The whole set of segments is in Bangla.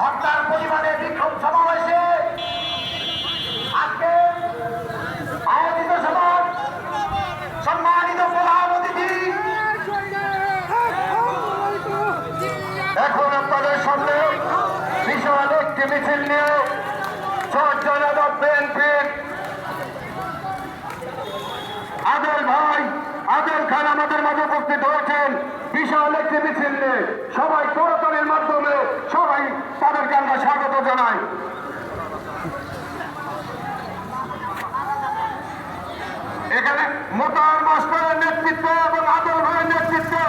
হত্যার পরিমাণে বিক্ষোভ সমাবেশে আজকে আয়োজিত সম্মানিত প্রধান অতিথি। এখন আপনাদের সামনে বিশাল একটি মিছিল নিয়ে বিএনপির আদল ভাই, আদল খান আমাদের মাঝে উপস্থিত হয়েছেন। বিশাল একটি মিছিল নিয়ে সবাই করতলের মাধ্যমে সবাই তাদেরকে আমরা স্বাগত জানাই এখানে মোতার মাস্টারের নেতৃত্ব এবং আদল ভাইয়ের নেতৃত্বে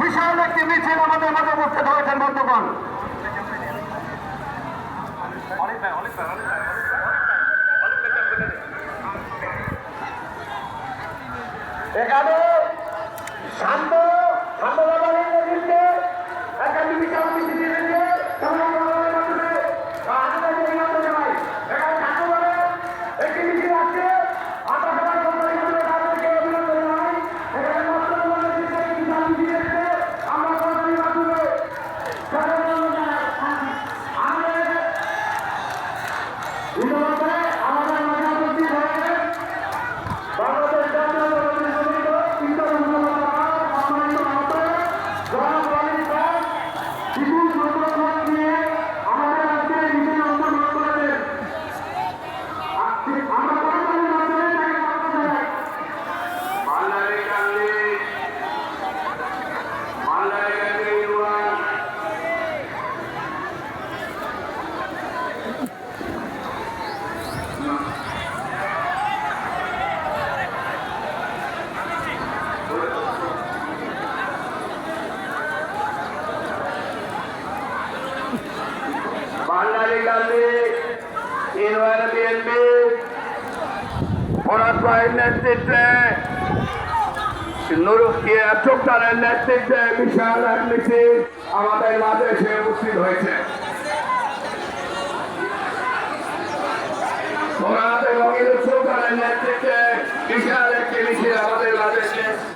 বিশাল একটি মিছিল আমাদের মাঝে উপস্থিত হয়েছেন বন্ধুগণ। এখানে শান্ত শান্ত বাবারের নেতৃত্বে একটা বিশাল মিছিল এনেছে সবাই বাবারের মাধ্যমে আনন্দের নিয়ন্ত্রণ জানাই এখানে শান্ত বাবার একটি মিছিল আসছে আমরা সবাই সরকারি মাধ্যমে তাদেরকে অভিনন্দন জানাই এখানে মাত্র বাবার নেতৃত্বে একটি বিশাল মিছিল এসেছে আমরা সরকারি মাধ্যমে সবাই অভিনন্দন জানাই আমাদের ইতিমধ্যে আমাদের মাঝে উপস্থিত হয়েছে বাংলাদেশ জাতীয় দলের সমিত চিন্তন সম্মানিত আহ্বায়ক জনাব ওয়ালিদ খান বিপুল সংগ্রহ নিয়ে আমাদের আজকে মিটিং অংশগ্রহণ করেছেন আজকে আমরা করতালির মাধ্যমে তাকে স্বাগত জানাই বাংলাদেশ কান্দি বাংলাদেশ কান্দি ইউয়ান ভাইয়ের নেতৃত্বে চোখদারের নেতৃত্বে বিশাল এক মিছিল আমাদের মাঝে এসে উপস্থিত বিশাল একটি মিছিল আমাদের মাঝে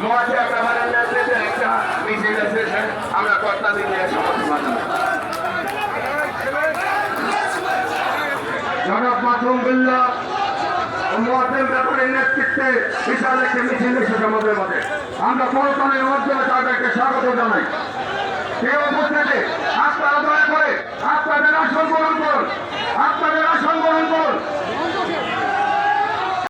নোয়াঠিয়া ব্যাপারের নেতৃত্বে একটা মিছিল এসেছে আমরা কর্তালি দিয়ে সমর্থন জনাব মাসুম বিল্লাহ মোয়াজ্জেম ব্যাপারের নেতৃত্বে বিশাল একটি মিছিল এসেছে আমাদের মধ্যে আমরা করতলের মাধ্যমে তাদেরকে স্বাগত জানাই। সেই উপস্থিতি আপনারা দয়া করে